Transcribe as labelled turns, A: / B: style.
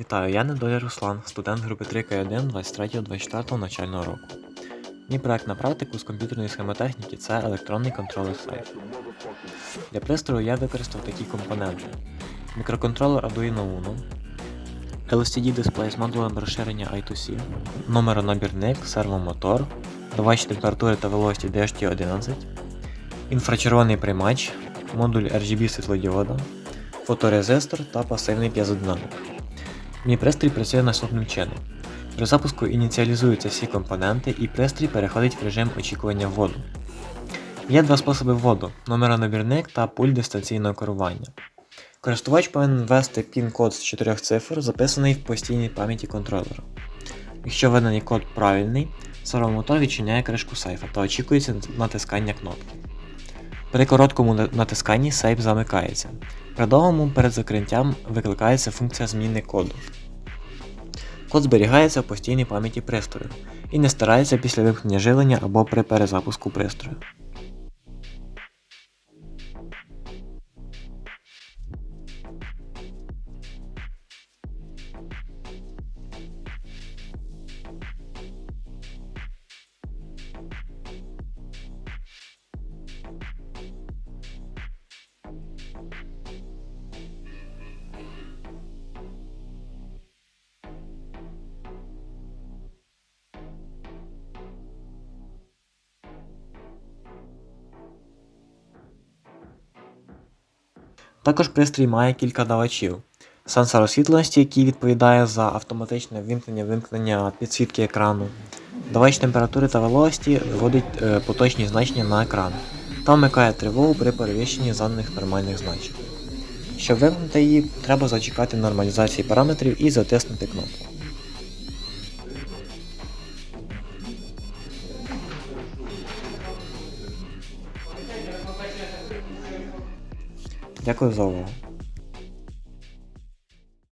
A: Вітаю, я Недоля Руслан, студент групи 3К1 23-24 навчального року. Мій проект на практику з комп'ютерної схемотехніки це електронний контролер сейф. Для пристрою я використав такі компоненти: мікроконтролер Arduino Uno, LCD дисплей з модулем розширення I2C, номеронабірник, сервомотор, давач температури та велості DHT11, інфрачервоний приймач, модуль RGB світлодіода, фоторезистор та пасивний п'єзодинамік. Мій пристрій працює наступним чином. При запуску ініціалізуються всі компоненти і пристрій переходить в режим очікування вводу. Є два способи вводу: номеронабірник та пульт дистанційного керування. Користувач повинен ввести пін-код з 4 цифр, записаний в постійній пам'яті контролера. Якщо виданий код правильний, сервомотор відчиняє кришку сейфа та очікується натискання кнопки. При короткому натисканні сейф замикається. При довгому перед закриттям викликається функція зміни коду. Код зберігається в постійній пам'яті пристрою і не старається після вимкнення живлення або при перезапуску пристрою. Також пристрій має кілька давачів. Сенсор освітленості, який відповідає за автоматичне вимкнення-вимкнення підсвітки екрану. Давач температури та вологості виводить е, поточні значення на екран та вмикає тривогу при перевищенні заданих нормальних значень. Щоб вимкнути її, треба зачекати нормалізації параметрів і затиснути кнопку. Дякую за увагу.